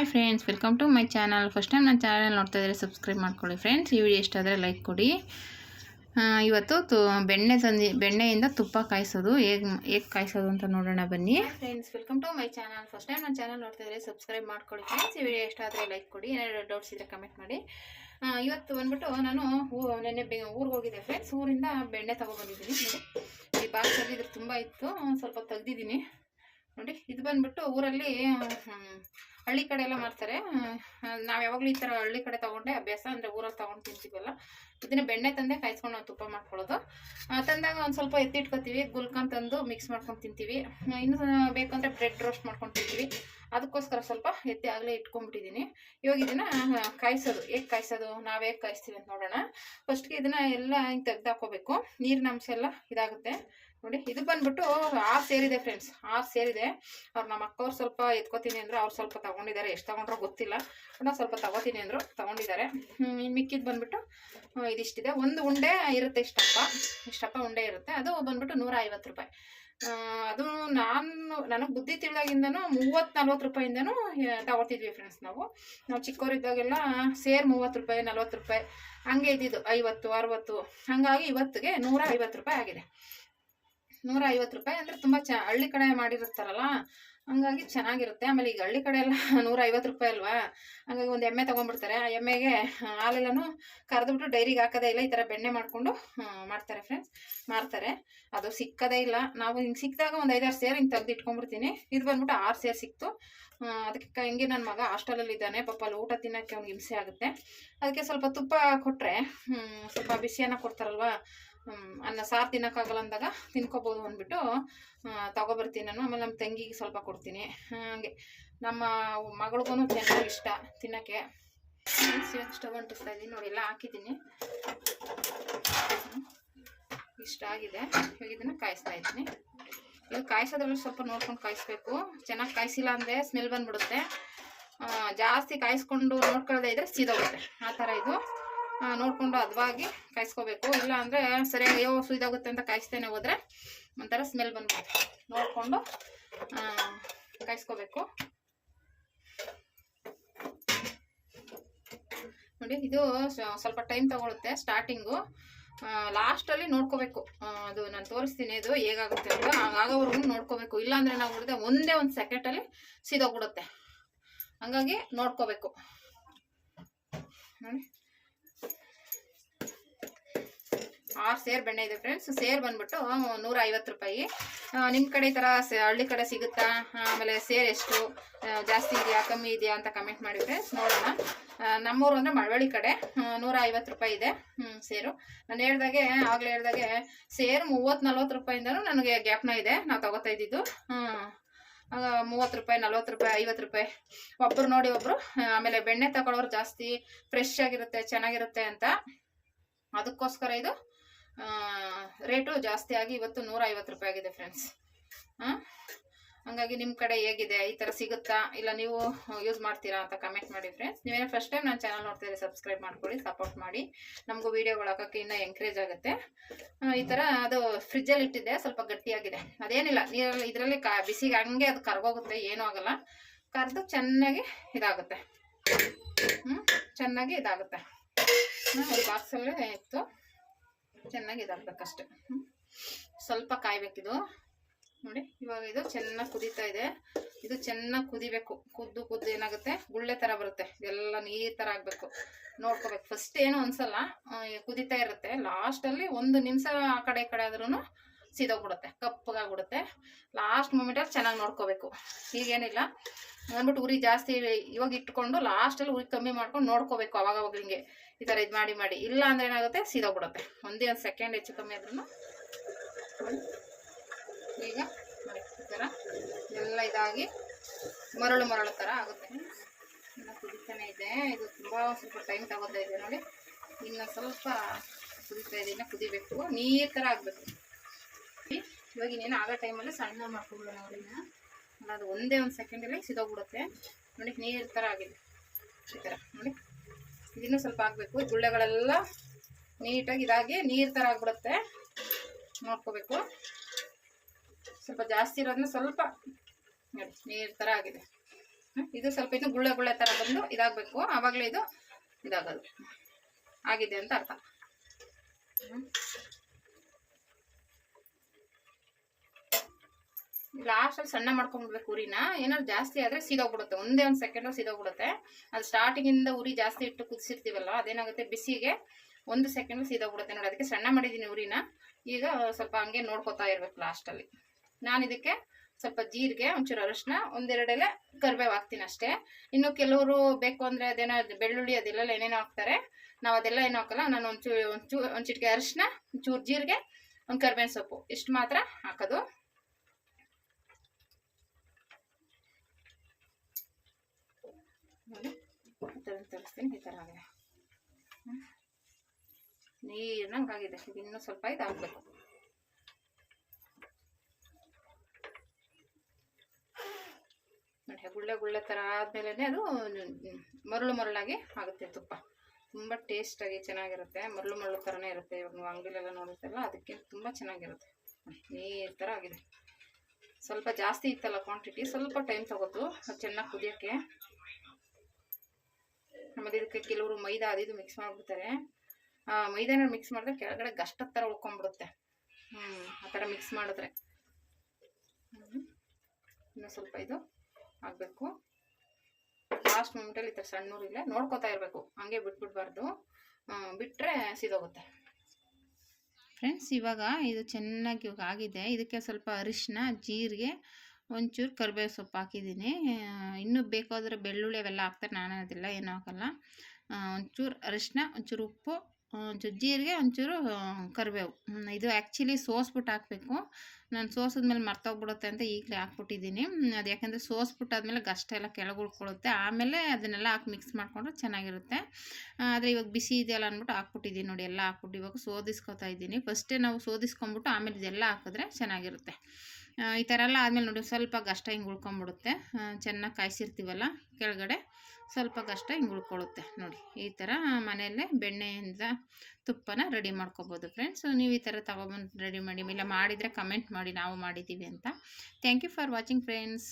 Hi friends, welcome to my channel. First time ನನ್ನ channel ನೋಡ್ತಾ ಇದ್ದರೆ ಸಬ್ಸ್ಕ್ರೈಬ್ ಮಾಡ್ಕೊಳ್ಳಿ ಫ್ರೆಂಡ್ಸ್. ಈ ವಿಡಿಯೋ ಇಷ್ಟ ಆದರೆ ಲೈಕ್ ಕೊಡಿ. ಇವತ್ತು ತು, ಬೆಣ್ಣೆ ತಂದು ಬೆಣ್ಣೆಯಿಂದ ತುಪ್ಪ ಕಾಯಿಸೋದು. ಹೇಗೆ ಹೇಗೆ ಕಾಯಿಸೋದು ಅಂತ ನೋಡೋಣ ಬನ್ನಿ. Friends, welcome to my channel. First time ನನ್ನ ಚಾನಲ್ ನೋಡ್ತಾ ಇದ್ದರೆ ಸಬ್ಸ್ಕ್ರೈಬ್ ಮಾಡ್ಕೊಳ್ಳಿ ಫ್ರೆಂಡ್ಸ್. ಈ ವಿಡಿಯೋ ಇಷ್ಟ ಆದರೆ ಲೈಕ್ ಕೊಡಿ. ಏನಾದರೂ ಡೌಟ್ಸ್ ಇದ್ದರೆ ಕಮೆಂಟ್ ಮಾಡಿ. ಇವತ್ತು ಬಂದ್ಬಿಟ್ಟು ನಾನು ನೆನ್ನೆ ಬೆ, ಊರಿಗೆ ಹೋಗಿದ್ದೆ ಫ್ರೆಂಡ್ಸ್. ಊರಿಂದ ಬೆಣ್ಣೆ ತೊಗೊಬಂದಿದ್ದೀನಿ ಈ ಬಾಕ್ಸಲ್ಲಿ ಇದ್ರ ತುಂಬ ಇತ್ತು. ಸ್ವಲ್ಪ ತೆಗ್ದಿದ್ದೀನಿ. ನೋಡಿ ಇದು ಬಂದ್ಬಿಟ್ಟು ಊರಲ್ಲಿ ಹಳ್ಳಿ ಕಡೆ ಎಲ್ಲ ಮಾಡ್ತಾರೆ. ನಾವು ಯಾವಾಗಲೂ ಈ ಥರ ಹಳ್ಳಿ ಕಡೆ ತೊಗೊಂಡೆ. ಅಭ್ಯಾಸ ಅಂದರೆ ಊರಲ್ಲಿ ತೊಗೊಂಡು ತಿಂತೀವಲ್ಲ. ಇದನ್ನ ಬೆಣ್ಣೆ ತಂದೆ ಕಾಯಿಸ್ಕೊಂಡು ನಾವು ತುಪ್ಪ ಮಾಡ್ಕೊಳ್ಳೋದು. ತಂದಾಗ ಒಂದು ಸ್ವಲ್ಪ ಎತ್ತಿಟ್ಕೊತೀವಿ. ಗುಲ್ಕನ್ ತಂದು ಮಿಕ್ಸ್ ಮಾಡ್ಕೊಂಡು ತಿಂತೀವಿ. ಇನ್ನೂ ಬೇಕಂದರೆ ಬ್ರೆಡ್ ರೋಸ್ಟ್ ಮಾಡ್ಕೊಂಡು ತಿಂತೀವಿ. ಅದಕ್ಕೋಸ್ಕರ ಸ್ವಲ್ಪ ಎತ್ತಿ ಆಗಲೇ ಇಟ್ಕೊಂಡ್ಬಿಟ್ಟಿದ್ದೀನಿ ಇವಾಗ ಇದನ್ನ ಕಾಯಿಸೋದು. ಹೇಗೆ ಕಾಯಿಸೋದು? ನಾವು ಕಾಯಿಸ್ತೀವಿ ಅಂತ ನೋಡೋಣ. ಫಸ್ಟ್ಗೆ ಇದನ್ನ ಎಲ್ಲ ಹಿಂಗೆ ತೆಗ್ದಾಕೋಬೇಕು. ನೀರಿನ ಅಂಶ ಎಲ್ಲ ಇದಾಗುತ್ತೆ. ನೋಡಿ, ಇದು ಬಂದ್ಬಿಟ್ಟು ಆರು ಸೇರಿದೆ ಫ್ರೆಂಡ್ಸ್ ಆರು ಸೇರಿದೆ. ಅವ್ರು ನಮ್ಮ ಅಕ್ಕವ್ರು ಸ್ವಲ್ಪ ಎತ್ಕೋತೀನಿ ಅಂದ್ರೆ ಅವ್ರು ಸ್ವಲ್ಪ ತಗೊಂಡಿದ್ದಾರೆ. ಎಷ್ಟು ತಗೊಂಡ್ರೋ ಗೊತ್ತಿಲ್ಲ. ನಾನು ಸ್ವಲ್ಪ ತಗೋತೀನಿ ಅಂದರು, ತಗೊಂಡಿದ್ದಾರೆ. ಮಿಕ್ಕಿದ್ದು ಬಂದ್ಬಿಟ್ಟು ಇದಿಷ್ಟಿದೆ. ಒಂದು ಉಂಡೆ ಇರುತ್ತೆ ಇಷ್ಟಪ್ಪ. ಇಷ್ಟಪ್ಪ ಉಂಡೆ ಇರುತ್ತೆ. ಅದು ಬಂದ್ಬಿಟ್ಟು ನೂರ ಐವತ್ತು ರೂಪಾಯಿ ಅದು ನಾನು, ನನಗೆ ಬುದ್ಧಿ ತಿಳಿದಾಗಿಂದನೂ ಮೂವತ್ತು ನಲ್ವತ್ತು ರೂಪಾಯಿಂದನೂ ತಗೊಳ್ತಿದ್ವಿ ಫ್ರೆಂಡ್ಸ್ ನಾವು. ನಾವು ಚಿಕ್ಕವರಿದ್ದಾಗೆಲ್ಲ ಸೇರ್ ಮೂವತ್ತು ರೂಪಾಯಿ, ನಲ್ವತ್ತು ರೂಪಾಯಿ. ಹಂಗೆ ಇದ್ದಿದ್ದು ಐವತ್ತು, ಅರವತ್ತು. ಹಾಗಾಗಿ ಇವತ್ತಿಗೆ ನೂರ ಐವತ್ತು ರೂಪಾಯಿ ಆಗಿದೆ. ನೂರ ಐವತ್ತು ರೂಪಾಯಿ ಅಂದರೆ ತುಂಬ ಚ, ಹಳ್ಳಿ ಕಡೆ ಮಾಡಿರುತ್ತಾರಲ್ಲ, ಹಂಗಾಗಿ ಚೆನ್ನಾಗಿರುತ್ತೆ. ಆಮೇಲೆ ಈಗ ಹಳ್ಳಿ ಕಡೆ ಎಲ್ಲ ನೂರ ಐವತ್ತು ರೂಪಾಯಿ ಅಲ್ವಾ, ಹಂಗಾಗಿ ಒಂದು ಎಮ್ಮೆ ತೊಗೊಂಡ್ಬಿಡ್ತಾರೆ. ಆ ಎಮ್ಮೆಗೆ ಹಾಲೆಲ್ಲನೂ ಕರೆದ್ಬಿಟ್ಟು ಡೈರಿಗೆ ಹಾಕೋದೇ ಇಲ್ಲ, ಈ ಥರ ಬೆಣ್ಣೆ ಮಾಡಿಕೊಂಡು ಮಾಡ್ತಾರೆ ಫ್ರೆಂಡ್ಸ್ ಮಾರ್ತಾರೆ ಅದು ಸಿಕ್ಕದೇ ಇಲ್ಲ. ನಾವು ಹಿಂಗೆ ಸಿಕ್ಕಿದಾಗ ಒಂದು ಐದಾರು ಸೇರು ಹಿಂಗೆ ತೆಗ್ದು ಇಟ್ಕೊಂಡ್ಬಿಡ್ತೀನಿ. ಇದು ಬಂದ್ಬಿಟ್ಟು ಆರು ಸೇರು ಸಿಕ್ತು. ಅದಕ್ಕೆ ಹಿಂಗೆ ನನ್ನ ಮಗ ಹಾಸ್ಟೆಲಲ್ಲಿ ಇದ್ದಾನೆ. ಪಾಪ ಅಲ್ಲಿ ಊಟ ತಿನ್ನೋಕ್ಕೆ ಅವ್ನಿಗೆ ಹಿಂಸೆ ಆಗುತ್ತೆ. ಅದಕ್ಕೆ ಸ್ವಲ್ಪ ತುಪ್ಪ ಕೊಟ್ಟರೆ ಸ್ವಲ್ಪ ಬಿಸಿಯನ್ನ ಕೊಡ್ತಾರಲ್ವಾ ಅನ್ನ ಸಾರು ತಿನ್ನೋಕ್ಕಾಗಲ್ಲ ಅಂದಾಗ ತಿನ್ಕೋಬೋದು ಅಂದ್ಬಿಟ್ಟು ತಗೊಬರ್ತೀನಿ ನಾನು. ಆಮೇಲೆ ನಮ್ಮ ತಂಗಿಗೆ ಸ್ವಲ್ಪ ಕೊಡ್ತೀನಿ. ಹಾಗೆ. ನಮ್ಮ ಮಗಳಿಗೂ ಚೆನ್ನಾಗಿ ಇಷ್ಟ ತಿನ್ನೋಕ್ಕೆ. ಸ್ಟವ್ ಅಂಟಿಸ್ತಾ ಇದ್ದೀನಿ ನೋಡಿ, ಎಲ್ಲ ಹಾಕಿದ್ದೀನಿ. ಇಷ್ಟ ಆಗಿದೆ. ಇದನ್ನು ಕಾಯಿಸ್ತಾ ಇದ್ದೀನಿ. ಇವಾಗ ಕಾಯಿಸೋದ್ರಲ್ಲಿ ಸ್ವಲ್ಪ ನೋಡ್ಕೊಂಡು ಕಾಯಿಸ್ಬೇಕು. ಚೆನ್ನಾಗಿ ಕಾಯಿಸಿಲ್ಲ ಅಂದರೆ ಸ್ಮೆಲ್ ಬಂದ್ಬಿಡುತ್ತೆ. ಜಾಸ್ತಿ ಕಾಯಿಸ್ಕೊಂಡು ನೋಡ್ಕೊಳ್ಳೋದೇ ಇದ್ರೆ ಸೀದೋಗುತ್ತೆ. ಆ ಥರ ಇದು. ನೋಡ್ಕೊಂಡು ಹದವಾಗಿ ಕಾಯಿಸ್ಕೋಬೇಕು. ಇಲ್ಲ ಅಂದರೆ ಸರಿಯಾಗಿ, ಅಯ್ಯೋ, ಸುಯ್ದಾಗುತ್ತೆ ಅಂತ ಕಾಯಿಸ್ತೇನೆ ಹೋದರೆ ಒಂಥರ ಸ್ಮೆಲ್ ಬಂದ್ಬಿಡುತ್ತೆ. ನೋಡಿಕೊಂಡು ಕಾಯಿಸ್ಕೋಬೇಕು. ನೋಡಿ, ಇದು ಸ್ವಲ್ಪ ಟೈಮ್ ತಗೊಳುತ್ತೆ ಸ್ಟಾರ್ಟಿಂಗು ಲಾಸ್ಟಲ್ಲಿ ನೋಡ್ಕೋಬೇಕು. ಅದು ನಾನು ತೋರಿಸ್ತೀನಿ, ಇದು ಹೇಗಾಗುತ್ತೆ ಅಂತ. ಆಗೋವರೆಗೂ ನೋಡ್ಕೋಬೇಕು. ಇಲ್ಲಾಂದರೆ ನಾವು ಹೊಡೆದ ಒಂದೇ ಒಂದು ಸೆಕೆಟಲ್ಲಿ ಸೀದೋಗ್ಬಿಡುತ್ತೆ ಹಂಗಾಗಿ ನೋಡ್ಕೋಬೇಕು. ನೋಡಿ. ಆರು ಸೇರ್ ಬೆಣ್ಣೆ ಇದೆ ಫ್ರೆಂಡ್ಸ್ ಸೇರ್ ಬಂದ್ಬಿಟ್ಟು ನೂರ ಐವತ್ತು ರೂಪಾಯಿ. ನಿಮ್ಮ ಕಡೆ ಈ ಥರ ಹಳ್ಳಿ ಕಡೆ ಸಿಗುತ್ತಾ? ಆಮೇಲೆ ಸೇರ್ ಎಷ್ಟು? ಜಾಸ್ತಿ ಇದೆಯಾ, ಕಮ್ಮಿ ಇದೆಯಾ ಅಂತ ಕಮೆಂಟ್ ಮಾಡಿ ಫ್ರೆಂಡ್ಸ್ ನೋಡೋಣ. ನಮ್ಮೂರು ಅಂದರೆ ಮಳವಳ್ಳಿ ಕಡೆ ನೂರ ಐವತ್ತು ರೂಪಾಯಿ ಇದೆ ಸೇರು. ನಾನು ಹೇಳ್ದಾಗೆ, ಆಗಲೇ ಹೇಳ್ದಾಗೆ, ಸೇರು ಮೂವತ್ತು, ನಲ್ವತ್ತು ರೂಪಾಯಿಂದನೂ ನನಗೆ ಗ್ಯಾಪ್ನ ಇದೆ ನಾವು ತಗೋತಾ ಇದ್ದಿದ್ದು. ಮೂವತ್ತು ರೂಪಾಯಿ, ನಲ್ವತ್ತು ರೂಪಾಯಿ, ಐವತ್ತು ರೂಪಾಯಿ. ಒಬ್ರು ನೋಡಿ ಒಬ್ರು ಆಮೇಲೆ ಬೆಣ್ಣೆ ತಗೊಳ್ಳೋರು ಜಾಸ್ತಿ ಫ್ರೆಶ್ ಆಗಿರುತ್ತೆ, ಚೆನ್ನಾಗಿರುತ್ತೆ ಅಂತ. ಅದಕ್ಕೋಸ್ಕರ ಇದು ರೇಟು ಜಾಸ್ತಿ ಆಗಿ ಇವತ್ತು ನೂರ ಐವತ್ತು ರೂಪಾಯಿ ಆಗಿದೆ ಫ್ರೆಂಡ್ಸ್ ಹಾಂ ಹಂಗಾಗಿ ನಿಮ್ಮ ಕಡೆ ಹೇಗಿದೆ? ಈ ಥರ ಸಿಗುತ್ತಾ? ಇಲ್ಲ ನೀವು ಯೂಸ್ ಮಾಡ್ತೀರಾ ಅಂತ ಕಮೆಂಟ್ ಮಾಡಿ ಫ್ರೆಂಡ್ಸ್ ನೀವೇನೋ ಫಸ್ಟ್ ಟೈಮ್ ನಾನು ಚಾನಲ್ ನೋಡ್ತಿದ್ರೆ ಸಬ್ಸ್ಕ್ರೈಬ್ ಮಾಡ್ಕೊಳ್ಳಿ ಸಪೋರ್ಟ್ ಮಾಡಿ. ನಮಗೂ ವೀಡಿಯೋಗಳು ಹಾಕೋಕ್ಕೆ ಇನ್ನೂ ಎಂಕರೇಜ್ ಆಗುತ್ತೆ. ಈ ಥರ ಅದು ಫ್ರಿಜ್ಜಲ್ಲಿ ಇಟ್ಟಿದ್ದೆ, ಸ್ವಲ್ಪ ಗಟ್ಟಿಯಾಗಿದೆ. ಅದೇನಿಲ್ಲ, ನೀರಲ್ಲಿ, ಇದರಲ್ಲಿ ಕಾ, ಬಿಸಿಗೆ ಹಂಗೆ ಅದು ಕರ್ಗೋಗುತ್ತೆ, ಏನೂ ಆಗಲ್ಲ. ಕರೆದು ಚೆನ್ನಾಗಿ ಇದಾಗುತ್ತೆ. ಹ್ಞೂ ಚೆನ್ನಾಗಿ ಇದಾಗುತ್ತೆ. ಒಂದು ಬಾಕ್ಸಲ್ಲೇ ಇತ್ತು. ಚೆನ್ನಾಗಿ ಇದಾಗಬೇಕಷ್ಟೆ. ಸ್ವಲ್ಪ ಕಾಯ್ಬೇಕಿದು. ನೋಡಿ, ಇವಾಗ ಇದು ಚೆನ್ನಾಗಿ ಕುದೀತಾ ಇದೆ. ಇದು ಚೆನ್ನಾಗಿ ಕುದಿಬೇಕು. ಕುದ್ದು ಕುದ್ದು ಏನಾಗುತ್ತೆ? ಗುಳ್ಳೆ ಥರ ಬರುತ್ತೆ. ಎಲ್ಲ ನೀರು ಥರ ಆಗಬೇಕು. ನೋಡ್ಕೋಬೇಕು. ಫಸ್ಟ್ ಏನು ಅನ್ಸಲ್ಲ ಕುದೀತಾ ಇರುತ್ತೆ. ಲಾಸ್ಟಲ್ಲಿ ಒಂದು ನಿಮಿಷ ಆ ಕಡೆ ಈ ಕಡೆ ಆದ್ರೂ ಸೀದೋಗ್ಬಿಡುತ್ತೆ, ಕಪ್ಪಗಾಗ್ಬಿಡುತ್ತೆ. ಲಾಸ್ಟ್ ಮೂಮೆಂಟಲ್ಲಿ ಚೆನ್ನಾಗಿ ನೋಡ್ಕೋಬೇಕು. ಈಗೇನಿಲ್ಲ ಅಂದ್ಬಿಟ್ಟು ಉರಿ ಜಾಸ್ತಿ ಇವಾಗ ಇಟ್ಕೊಂಡು ಲಾಸ್ಟಲ್ಲಿ ಉರಿ ಕಮ್ಮಿ ಮಾಡ್ಕೊಂಡು ನೋಡ್ಕೋಬೇಕು ಅವಾಗ ಅವಾಗ ಹಿಂಗೆ. ಈ ಥರ ಇದು ಮಾಡಿ ಮಾಡಿ. ಇಲ್ಲ ಅಂದ್ರೆ ಏನಾಗುತ್ತೆ? ಸೀದೋಗ್ಬಿಡುತ್ತೆ. ಒಂದೇ ಒಂದು ಸೆಕೆಂಡ್ ಹೆಚ್ಚು ಕಮ್ಮಿ ಆದ್ರೂ ಈಗ ಈ ಥರ ಎಲ್ಲ ಇದಾಗಿ ಮರಳು ಮರಳು ಥರ ಆಗುತ್ತೆ. ಇನ್ನು ಕುದಿತಾನೆ ಇದೆ. ಇದು ತುಂಬ ಸ್ವಲ್ಪ ಟೈಮ್ ತಗೋತಾ ಇದೆ ನೋಡಿ. ಇನ್ನು ಸ್ವಲ್ಪ ಕುದಿತಾ ಇದೆ, ಇನ್ನು ಕುದಿಬೇಕು. ನೀರು ಥರ ಆಗಬೇಕು. ಇವಾಗ ಇನ್ನೇನು ಆಗೋ ಟೈಮಲ್ಲಿ ಸಣ್ಣ ಮಾಡ್ಕೊಬಿಡೋಣ ಅಲ್ಲ ಅದು ಒಂದೇ ಒಂದು ಸೆಕೆಂಡಲ್ಲಿ ಸಿದೋಗ್ಬಿಡುತ್ತೆ ನೋಡಿ ನೀರು ಥರ ಆಗಿದೆ. ಈ ಥರ ನೋಡಿ ಇದನ್ನು ಸ್ವಲ್ಪ ಆಗಬೇಕು. ಗುಳ್ಳೆಗಳೆಲ್ಲ ನೀಟಾಗಿ ಇದಾಗಿ ನೀರು ಥರ ಆಗ್ಬಿಡುತ್ತೆ. ನೋಡ್ಕೋಬೇಕು ಸ್ವಲ್ಪ ಜಾಸ್ತಿ ಇರೋದನ್ನ ಸ್ವಲ್ಪ ನೋಡಿ, ನೀರು ಥರ ಆಗಿದೆ. ಇದು ಸ್ವಲ್ಪ ಇದು ಗುಳ್ಳೆ ಗುಳ್ಳೆ ಥರ ಬಂದು ಇದಾಗಬೇಕು. ಆವಾಗಲೇ ಇದು ಇದಾಗೋದು. ಆಗಿದೆ ಅಂತ ಅರ್ಥ. ಲಾಸ್ಟಲ್ಲಿ ಸಣ್ಣ ಮಾಡ್ಕೊಂಡ್ಬಿಡ್ಬೇಕು ಉರಿನ. ಏನಾದ್ರು ಜಾಸ್ತಿ ಆದರೆ ಸೀದೋಗ್ಬಿಡುತ್ತೆ. ಒಂದೇ ಒಂದು ಸೆಕೆಂಡ್ ಸೀದೋಗ್ಬಿಡುತ್ತೆ. ಅದು ಸ್ಟಾರ್ಟಿಂಗಿಂದ ಉರಿ ಜಾಸ್ತಿ ಇಟ್ಟು ಕುದಿಸಿರ್ತೀವಲ್ಲ, ಅದೇನಾಗುತ್ತೆ? ಬಿಸಿಗೆ ಒಂದು ಸೆಕೆಂಡ್ ಸೀದೋಗ್ಬಿಡುತ್ತೆ ನೋಡಿ. ಅದಕ್ಕೆ ಸಣ್ಣ ಮಾಡಿದ್ದೀನಿ ಉರಿನ. ಈಗ ಸ್ವಲ್ಪ ಹಂಗೆ ನೋಡ್ಕೊತಾ ಇರ್ಬೇಕು ಲಾಸ್ಟಲ್ಲಿ ನಾನು ಇದಕ್ಕೆ ಸ್ವಲ್ಪ ಜೀರಿಗೆ, ಒಂಚೂರು ಅರಶಿನ, ಒಂದೆರಡೆಲೆ ಕರಿಬೇವು ಹಾಕ್ತೀನಿ ಅಷ್ಟೇ. ಇನ್ನು ಕೆಲವರು ಬೇಕು ಅಂದರೆ ಅದೇನೋ ಬೆಳ್ಳುಳ್ಳಿ ಅದೆಲ್ಲ ಏನೇನೋ ಹಾಕ್ತಾರೆ. ನಾವು ಅದೆಲ್ಲ ಏನೂ ಹಾಕಲ್ಲ, ನಾನು ಒಂಚೂರು ಒಂಚೂರು ಒಂದು ಅರಿಶಿನ, ಒಂಚೂರು ಜೀರಿಗೆ, ಒಂದು ಕರ್ಬೇವಿನ ಸೊಪ್ಪು. ಇಷ್ಟು ಮಾತ್ರ ಹಾಕೋದು ನೋಡಿ ಈ ಥರ ತರಿಸ್ತೀನಿ, ಈ ಥರ ಆಗಿದೆ. ನೀರ್ನಂಗೆ ಆಗಿದೆ ಇನ್ನೂ ಸ್ವಲ್ಪ ಇದಾಗಬೇಕು. ನೋಡಿ ಗುಳ್ಳೆ ಗುಳ್ಳೆ ಥರ ಆದಮೇಲೆ ಅದು ಮರಳು ಮರಳಾಗಿ ಆಗುತ್ತೆ ತುಪ್ಪ. ತುಂಬ ಟೇಸ್ಟಾಗಿ ಚೆನ್ನಾಗಿರುತ್ತೆ, ಮರಳು ಮರಳು ಥರನೇ ಇರುತ್ತೆ. ಇವಾಗ ನೀವು ಅಂಗಡಿಲೆಲ್ಲ ನೋಡಿರ್ತಲ್ಲ ಅದಕ್ಕೆ ತುಂಬ ಚೆನ್ನಾಗಿರುತ್ತೆ. ನೀರು ಥರ ಆಗಿದೆ. ಸ್ವಲ್ಪ ಜಾಸ್ತಿ ಇತ್ತಲ್ಲ ಕ್ವಾಂಟಿಟಿ ಸ್ವಲ್ಪ ಟೈಮ್ ತಗೋತು ಚೆನ್ನಾಗಿ ಕುದಿಯೋಕ್ಕೆ ಆಮೇಲೆ ಇದಕ್ಕೆ ಕೆಲವರು ಮೈದಾ ಅದು ಇದು ಮಿಕ್ಸ್ ಮಾಡಿಬಿಡ್ತಾರೆ. ಮೈದಾನ ಮಿಕ್ಸ್ ಮಾಡಿದ್ರೆ ಕೆಳಗಡೆ ಗಷ್ಟದ ಥರ ಉಳ್ಕೊಂಡ್ಬಿಡುತ್ತೆ. ಹ್ಞೂ ಆ ಥರ ಮಿಕ್ಸ್ ಮಾಡಿದ್ರೆ. ಇನ್ನೂ ಸ್ವಲ್ಪ ಇದು ಆಗಬೇಕು ಲಾಸ್ಟ್ ಮೂಮೆಂಟಲ್ಲಿ ಈ ಥರ ಸಣ್ಣ ಇಲ್ಲ, ನೋಡ್ಕೋತಾ ಇರಬೇಕು. ಹಂಗೆ ಬಿಟ್ಬಿಡ್ಬಾರ್ದು. ಬಿಟ್ಟರೆ ಸಿದೋಗುತ್ತೆ. ಫ್ರೆಂಡ್ಸ್ ಇವಾಗ ಇದು ಚೆನ್ನಾಗಿ ಇವಾಗ ಆಗಿದೆ. ಇದಕ್ಕೆ ಸ್ವಲ್ಪ ಅರಿಶಿನ ಜೀರಿಗೆ ಒಂಚೂರು ಕರಿಬೇವು ಸೊಪ್ಪು ಹಾಕಿದ್ದೀನಿ. ಇನ್ನೂ ಬೇಕಾದರೆ ಬೆಳ್ಳುಳ್ಳಿ ಅವೆಲ್ಲ ಹಾಕ್ತಾರೆ, ನಾನು ಅದೆಲ್ಲ, ಏನೂ ಹಾಕಲ್ಲ. ಒಂಚೂರು ಅರಿಶಿನ ಒಂಚೂರು ಉಪ್ಪು ಒಂಚೂರು ಜೀರಿಗೆ, ಒಂಚೂರು ಕರಿಬೇವು. ಇದು ಆ್ಯಕ್ಚುಲಿ ಸೋಸ್ಬಿಟ್ಟು ಹಾಕಬೇಕು. ನಾನು ಸೋಸಿದ್ಮೇಲೆ ಮರ್ತೋಗ್ಬಿಡುತ್ತೆ ಅಂತ ಈಗಲೇ ಹಾಕ್ಬಿಟ್ಟಿದ್ದೀನಿ. ಅದು ಯಾಕೆಂದರೆ ಸೋಸ್ಬಿಟ್ಟಾದ್ಮೇಲೆ ಗಷ್ಟ ಎಲ್ಲ ಕೆಳಗೆ ಉಳ್ಕೊಳ್ಳುತ್ತೆ. ಆಮೇಲೆ ಅದನ್ನೆಲ್ಲ ಹಾಕಿ ಮಿಕ್ಸ್ ಮಾಡಿಕೊಂಡ್ರೆ ಚೆನ್ನಾಗಿರುತ್ತೆ. ಆದರೆ ಇವಾಗ ಬಿಸಿ ಇದೆಯಲ್ಲ ಅಂದ್ಬಿಟ್ಟು ಹಾಕ್ಬಿಟ್ಟಿದ್ದೀನಿ ನೋಡಿ, ಎಲ್ಲ ಹಾಕ್ಬಿಟ್ಟು ಇವಾಗ ಸೋದಿಸ್ಕೊತಾ ಇದ್ದೀನಿ. ಫಸ್ಟೇ ನಾವು ಸೋದಿಸ್ಕೊಂಬಿಟ್ಟು ಆಮೇಲೆ ಇದೆಲ್ಲ ಹಾಕಿದ್ರೆ ಚೆನ್ನಾಗಿರುತ್ತೆ. ಈ ಥರ ಎಲ್ಲ ಆದಮೇಲೆ ನೋಡಿ ಸ್ವಲ್ಪ ಗಷ್ಟ ಹಿಂಗೆ ಉಳ್ಕೊಂಬಿಡುತ್ತೆ. ಚೆನ್ನಾಗಿ ಕಾಯಿಸಿರ್ತೀವಲ್ಲ ಕೆಳಗಡೆ, ಸ್ವಲ್ಪ ಗಷ್ಟ ಹಿಂಗೆ ಉಳ್ಕೊಳ್ಳುತ್ತೆ ನೋಡಿ. ಈ ಥರ ಮನೆಯಲ್ಲೇ ಬೆಣ್ಣೆಯಿಂದ ತುಪ್ಪನ ರೆಡಿ ಮಾಡ್ಕೋಬೋದು ಫ್ರೆಂಡ್ಸ್ ನೀವು ಈ ಥರ ತೊಗೊಬಂದು ರೆಡಿ ಮಾಡಿ, ಇಲ್ಲ ಮಾಡಿದರೆ ಕಮೆಂಟ್ ಮಾಡಿ, ನಾವು ಮಾಡಿದ್ದೀವಿ ಅಂತ. Thank you for watching friends